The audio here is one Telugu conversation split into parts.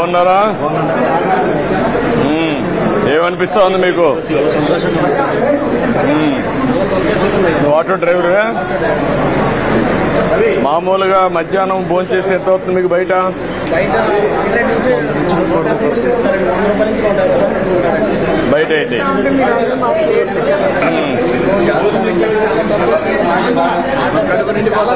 బాగున్నారా? ఏమనిపిస్తుంది మీకు? ఆటో డ్రైవర్ మామూలుగా మధ్యాహ్నం భోజనం చేసి ఎంత అవుతుంది మీకు బయట? బయట అయితే. చాలా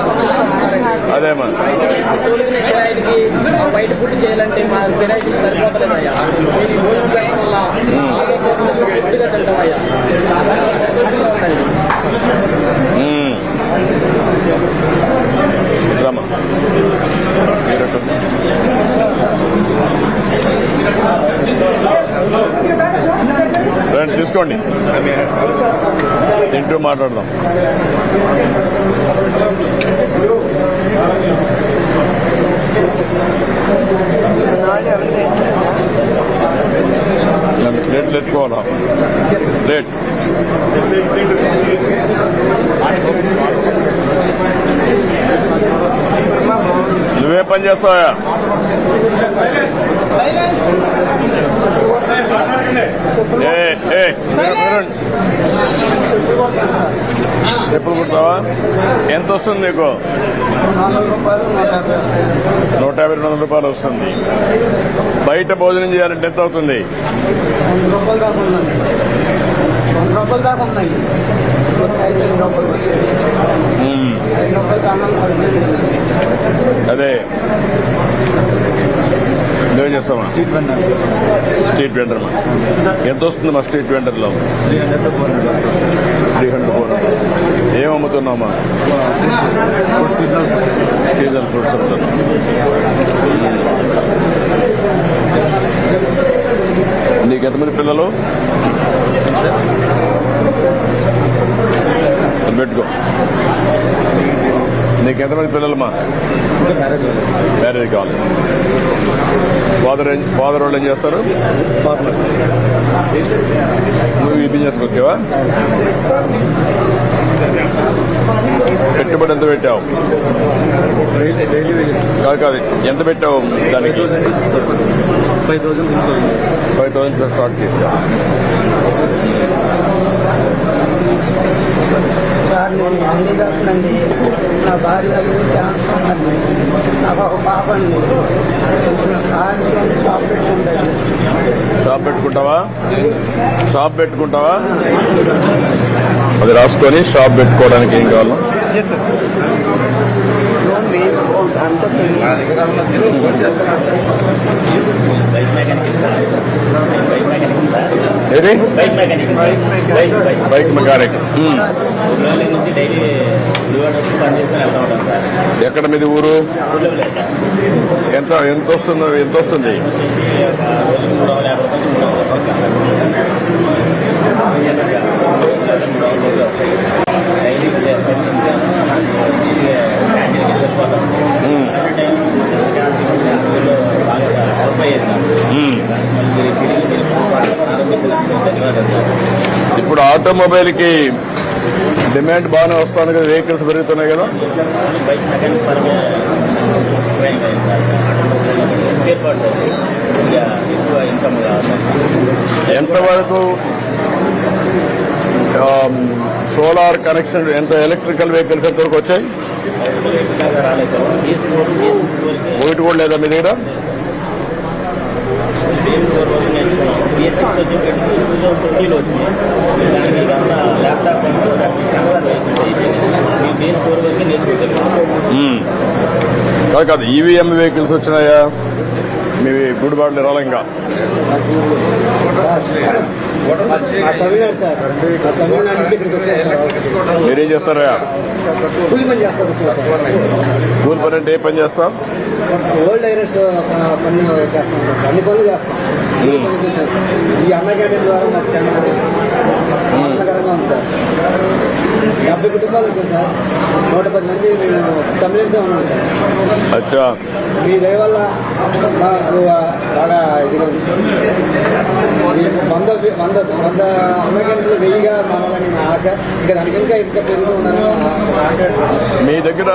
బయట ఫుడ్ చేయాలంటే మా కిరాయికి సరిపోతలేదయ్యా. మీరు ఈ భోజనం పెట్టడం వల్ల ఆలోచన పూర్తిగా తింటామయ్యా. చాలా సంతోషంగా ఉందండి మ్మ్. రమ్మా. మీరటు. రండి తీసుకోండి. తింటూ మాట్లాడదాం. నన్ను ప్లేట్లు ఎత్తుకోవాలా ప్లేట్ నువ్వే పని చేస్తావా చెప్పులు కుడతావా? ఎంత వస్తుంది నీకు? నూట యాభై రెండు వందల రూపాయలు వస్తుంది. బయట భోజనం చేయాలంటే ఎంత అవుతుంది? అదే. నువ్వేం చేస్తావా? స్ట్రీట్ వెండర్ వెండర్ ఎంత వస్తుంది మా స్ట్రీట్ వెండర్లో త్రీ హండ్రెడ్ ఫోర్ హండ్రెడ్ ఏం అమ్ముతున్నామా సీజన్ ఫ్రూట్స్ అమ్ముతున్నాం నీకు ఎంతమంది పిల్లలు? పెట్టుకో. నీకు ఎంతమంది పిల్లలమ్మా మ్యారేజ్ కావాలి. ఫాదర్ ఏం ఫాదర్ వాళ్ళు ఏం చేస్తారు? నువ్వు ఈ బిజినెస్ ఓకేవా పెట్టుబడి ఎంత పెట్టావు? డైలీ కాదు కాదు ఎంత పెట్టావు దానికి? Six five thousand six five thousand start చేసా సార్ నేను అన్ని కాకుండా నా భార్య క్యాన్సర్ ఉందండి నాకు ఒక పాప అండి సార్ షాప్ పెట్టుకుంటాను షాప్ పెట్టుకుంటావా? షాప్ పెట్టుకుంటావా? అది రాసుకొని షాప్ పెట్టుకోవడానికి ఏం కావాలి? లోన్ వేసుకోవడం అంతా ఏది బైక్ మెకానిక్ బైక్ ఎక్కడ మీది ఊరు ఎంత ఎంత వస్తుందో ఎంత వస్తుంది వచ్చేసి ఒక రోజు మూడు వందల యాభై రూపాయలు మూడు వందలు వస్తుంది సార్ డైలీ ఇప్పుడు ఆటోమొబైల్కి డిమాండ్ బాగానే వస్తుంది కదా వెహికల్స్ పెరుగుతున్నాయి కదా? ఎంతవరకు సోలార్ కనెక్షన్ ఎంత ఎలక్ట్రికల్ వెహికల్స్ ఎంతవరకు వచ్చాయి? ఒకటి కూడా లేదా మీ దగ్గర. కాదు కాదు ఈవీఎం వెహికల్స్ వచ్చినాయా? మీ గుడిబాట్లు రాలే ఇంకా. మీరేం చేస్తారా కూలి పని అంటే ఏ పని చేస్తాం? ఓల్డ్ ఐరస్ పని చేస్తాం సార్. అన్ని పనులు చేస్తాం. కూలి పనికి వచ్చాను. ఈ అన్న క్యాంటీన్ ద్వారా మాకు చాలా ఆనందకరంగా ఉంది సార్. డెబ్బై కుటుంబాలు వచ్చాయి సార్. నూట పది మంది మేము తమిళన్సే ఉన్నాం సార్. అచ్చా. మీ దయ వల్ల మాకు బాగా ఇదిగా. ఈ వంద వంద వంద అమెరికన్లు వెయ్యిగా మారాలని నా ఆశ. ఇంకా దానికి ఇంకా ఇంకా పెరుగుతూ ఉండాలని నా- మీ దగ్గర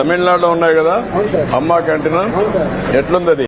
తమిళనాడులో ఉన్నాయి కదా? అమ్మా క్యాంటీన్? ఎట్లుంది అది?